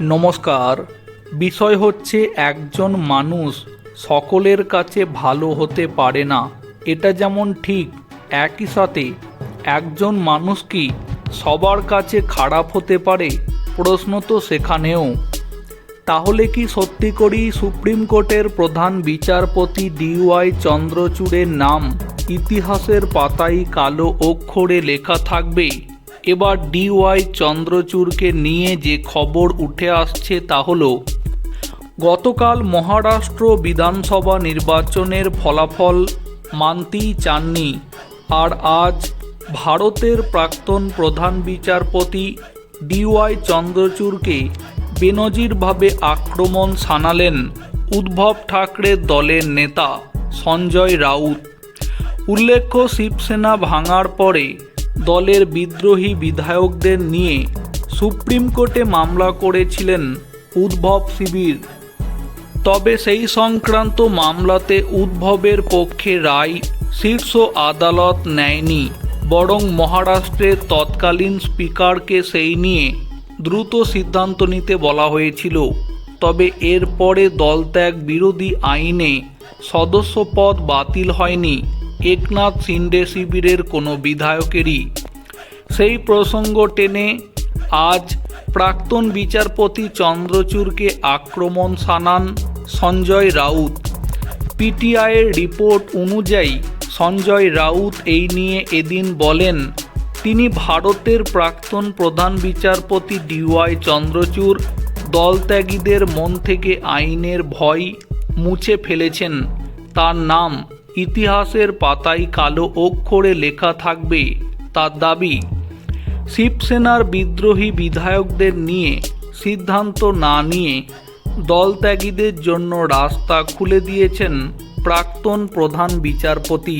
নমস্কার। বিষয় হচ্ছে একজন মানুষ সকলের কাছে ভালো হতে পারে না। এটা যেমন ঠিক, একই সাথে একজন মানুষ কি সবার কাছে খারাপ হতে পারে? প্রশ্ন তো সেখানেও। তাহলে কি সত্যি করেই সুপ্রিম কোর্টের প্রধান বিচারপতি ডিওয়াই চন্দ্রচূড়ের নাম ইতিহাসের পাতায় কালো অক্ষরে লেখা থাকবে? এবার ডিওয়াই চন্দ্রচূড়কে নিয়ে যে খবর উঠে আসছে তা হলো, গতকাল মহারাষ্ট্র বিধানসভা নির্বাচনের ফলাফল মানতেই চাননি আর আজ ভারতের প্রাক্তন প্রধান বিচারপতি ডিওয়াই চন্দ্রচূড়কে বেনজিরভাবে আক্রমণ শানালেন উদ্ভব ঠাকরের দলের নেতা সঞ্জয় রাউত। উল্লেখ্য শিবসেনা ভাঙার পরে দলের বিদ্রোহী বিধায়কদের নিয়ে সুপ্রিম কোর্টে মামলা করেছিলেন উদ্ভব শিবির। তবে সেই সংক্রান্ত মামলাতে উদ্ভবের পক্ষে রায় শীর্ষ আদালত নেয়নি, বরং মহারাষ্ট্রের তৎকালীন স্পিকারকে সেই নিয়ে দ্রুত সিদ্ধান্ত নিতে বলা হয়েছিল। তবে এরপরে দলত্যাগ বিরোধী আইনে সদস্যপদ বাতিল হয়নি। একনাথ সিন্ডে শিবিরের কোনো বিধায়কেরই। সেই প্রসঙ্গ টেনে আজ প্রাক্তন বিচারপতি চন্দ্রচূড়কে আক্রমণ শানান সঞ্জয় রাউত। পিটিআইয়ের রিপোর্ট অনুযায়ী সঞ্জয় রাউত এই নিয়ে এদিন বলেন, তিনি ভারতের প্রাক্তন প্রধান বিচারপতি ডিওয়াই চন্দ্রচূড় দলত্যাগীদের মন থেকে আইনের ভয় মুছে ফেলেছেন। তার নাম ইতিহাসের পাতায় কালো অক্ষরে লেখা থাকবে তার দাবি, শিবসেনার বিদ্রোহী বিধায়কদের নিয়ে সিদ্ধান্ত না নিয়ে দলত্যাগীদের জন্য রাস্তা খুলে দিয়েছেন প্রাক্তন প্রধান বিচারপতি।